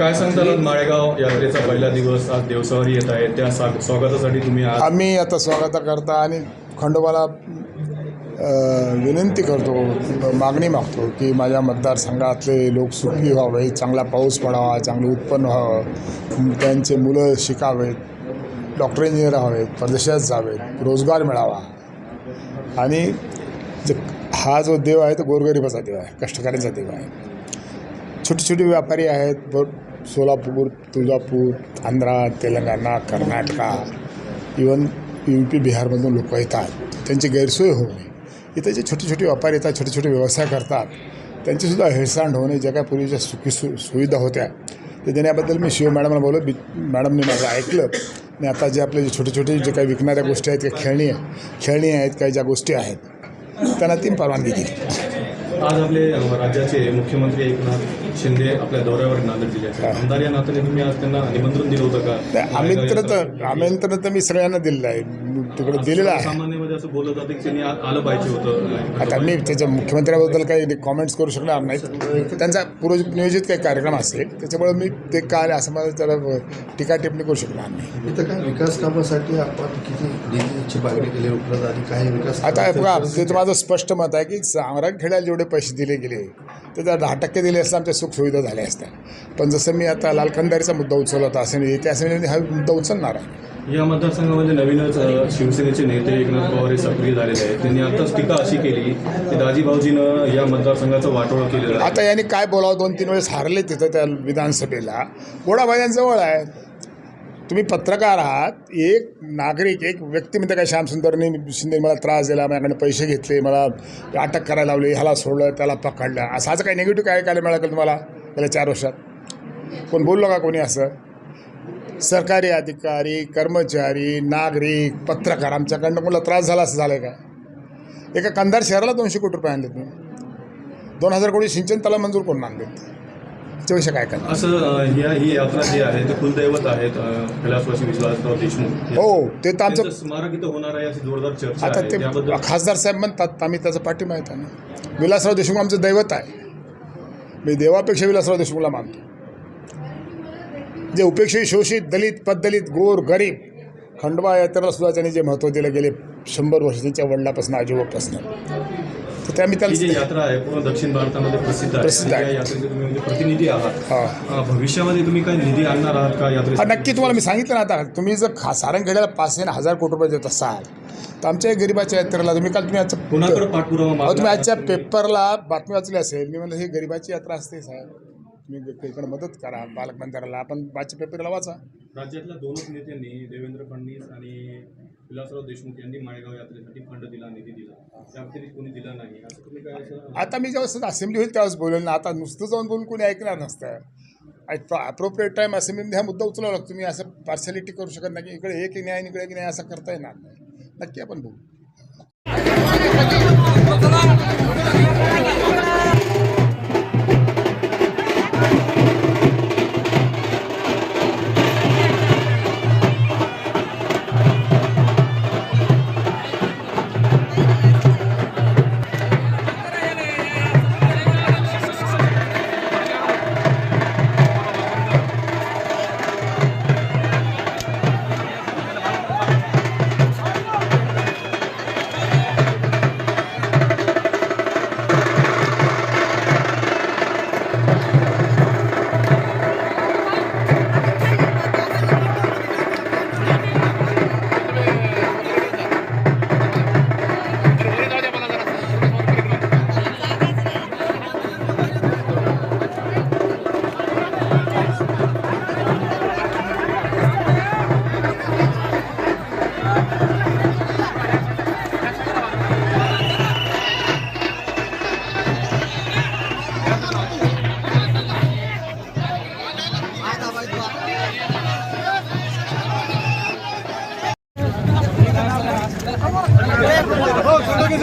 काय सांगताल माळेगाव यात्रेचा पहिला दिवस? आज देवसवारी येत आहे. त्या स्वागतासाठी तुम्ही आज आम्ही आता स्वागताकरता आणि खंडोबाला अ, विनंती करतो मागणी मागतो की माझ्या मतदारसंघातले लोक सुखी व्हावे चांगला पाऊस पडावा चांगलं उत्पन्न व्हावं. त्यांचे मुलं शिकावेत डॉक्टर इंजिनियर व्हावेत परदेशात जावेत रोजगार मिळावा. आणि जे हा जो देव आहे तो गोरगरिबाचा देव आहे कष्टकऱ्यांचा देव आहे. छोटे छोटे व्यापारी आहेत ब Solapur Tuljapur Andhra Telangana Karnataka even U P बिहारमधून लोक येतात. त्यांची गैरसोय होऊ नये. इथे जे छोटे छोटे व्यापारी येतात छोटे छोटे व्यवसाय करतात त्यांचीसुद्धा हेळसांड होणे ज्या काय पूर्वीच्या सुखी सु सुविधा होत्या ते देण्याबद्दल मी शिव मॅडमला बोललो. बी मॅडमने माझं ऐकलं. आणि आता जे आपले जे छोटे छोटे जे काही विकणाऱ्या गोष्टी आहेत काही खेळणी खेळणी आहेत काही ज्या गोष्टी आहेत त्यांना ती परवानगी दिली. आज आपले राज्याचे मुख्यमंत्री एकनाथ शिंदे आपल्या दौऱ्यावर नांदेड जिल्ह्याचे हा. आमदार या नात्याने तुम्ही आज त्यांना निमंत्रण दिलं होतं का? आमंत्रण तर आमंत्रण तर मी सगळ्यांना दिलेलं आहे. तिकडे दिलेलं आहे. सामान्यमध्ये असं बोलत जातं की त्यांनी आ- आलं पाहिजे होतं. आता मी त्याच्या मुख्यमंत्र्याबद्दल काही कॉमेंट्स करू शकणार नाही त्यांचा पूर्व नियोजित काही कार्यक्रम असेल त्याच्यामुळे मी ते काय असं मला त्याला टीका टिप्पणी करू शकणार नाही. इथं काय विकास कामासाठी आपण किती निधीची मागणी केली उपलब्ध आणि काही विकास आता बघा ते माझं स्पष्ट मत आहे की सांगखेड्याला जेवढे पैसे दिले गेले ते जर दहा टक्के दिले असता आमच्या सुखसुविधा झाल्या असत्या. पण जसं मी आता लालखंडारीचा मुद्दा उचलला होता असं नाही. त्या असं हा मुद्दा उचलणार आहे. या मतदारसंघामध्ये नवीनच शिवसेनेचे नेते एकनाथ पवार हे सक्रिय झालेले आहेत. त्यांनी आताच टीका अशी केली की दाजी भाऊजीनं या मतदारसंघाचं वाटोळं केलेलं आता यांनी काय बोलावं? दोन तीन वेळेस हारले तिथं त्या विधानसभेला. गोडाबाई आहे. तुम्ही पत्रकार आहात. एक नागरिक एक व्यक्ती म्हणते काय श्यामसुंदरने शिंदे मला त्रास दिला माझ्याकडे पैसे घेतले मला अटक करायला लावली ह्याला सोडलं त्याला पकडलं. असं असं काही निगेटिव्ह काय काय मिळालं का तुम्हाला गेल्या चार वर्षात? कोण बोललो का कोणी असं? सरकारी अधिकारी कर्मचारी नागरिक पत्रकार आमच्याकडनं कोणाला त्रास झाला असं झालं आहे का? एका कंधार शहराला दोनशे कोटी रुपये आणले तुम्ही. दोन हजार कोटी सिंचन त्याला मंजूर करून आणलेत. त्याच्यापेक्षा काय करणार? असं अ, या ही यात्रा जी आहे ते कुलदैवत आहेत अ, कैलासवासी विश्वासराव देशमुख हो ते तर आमचं त्यांचं स्मारक इथं होणार आहे अशी जोरदार चर्चा आता आहे. ते त्याबद्दल खासदार साहेब म्हणतात आम्ही त्याचा पाठिंबा आहे त्यांना. विलासराव देशमुख आमचं दैवत आहे. मी देवापेक्षा विलासराव देशमुखला मानतो. जे उपेक्षित शोषित दलित पददलित गोर गरीब खंडवा यात्रेला सुद्धा त्यांनी जे महत्त्व दिलं गेले शंभर वर्ष त्यांच्या वडिलापासून आजोबापासून. तर ते आम्ही ही जी त्याला यात्रा आहे पूर्ण दक्षिण भारतामध्ये प्रसिद्ध आहे. प्रसिद्ध आणि आहे. या यात्रेचे तुम्ही म्हणजे प्रतिनिधी आहात. हा. अ, भविष्यामध्ये तुम्ही काही निधी आणणार आहात का हा यात्रेसाठी नक्की तुम्हाला मी सांगितलं ना आता. तुम्ही जर खा सारंगखेड्याला पाचशे आणि हजार कोटी रुपये देत असाल तर आमच्या गरीबाच्या यात्रेला तुम्ही काल तुम्ही आजचं कोणाकडे पाठपुरावा अहो मागणार तुम्ही आजच्या आहात? पेपरला बातमी वाचली असेल. मी म्हणलं ही गरिबाची यात्रा असते साहेब. तुम्ही इकडे मदत करा पालकमंत्र्याला आपण बातच्या पेपरला वाचा. राज्यातल्या दोनच नेत्यांनी देवेंद्र फडणवीस आणि विलासराव देशमुख यांनी माळेगाव यात्रेसाठी फंड दिला निधी दिला. त्या व्यतिरिक्त कोणी दिला नाही. असं तुम्ही काय असं आता मी ज्यावेळेस असेंब्ली होईल त्यावेळेस बोलेल ना. आता नुसतं जाऊन बोलून कोणी ऐकणार नसतं. अप्रोप्रिएट टाईम असेंब्लीमध्ये हा मुद्दा उचलावा लागतो. मी असं पार्सॅलिटी करू शकत नाही की इकडे एक न्याय आणि इकडे एक न्याय असं करता येणार नाही. नक्की आपण बोलू.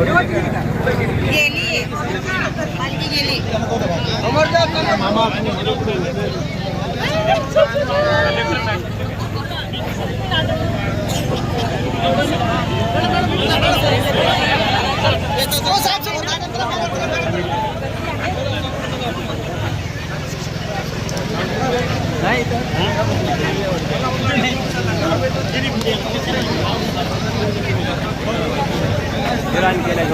गेली मालकी गेली. नाही विरान केलं.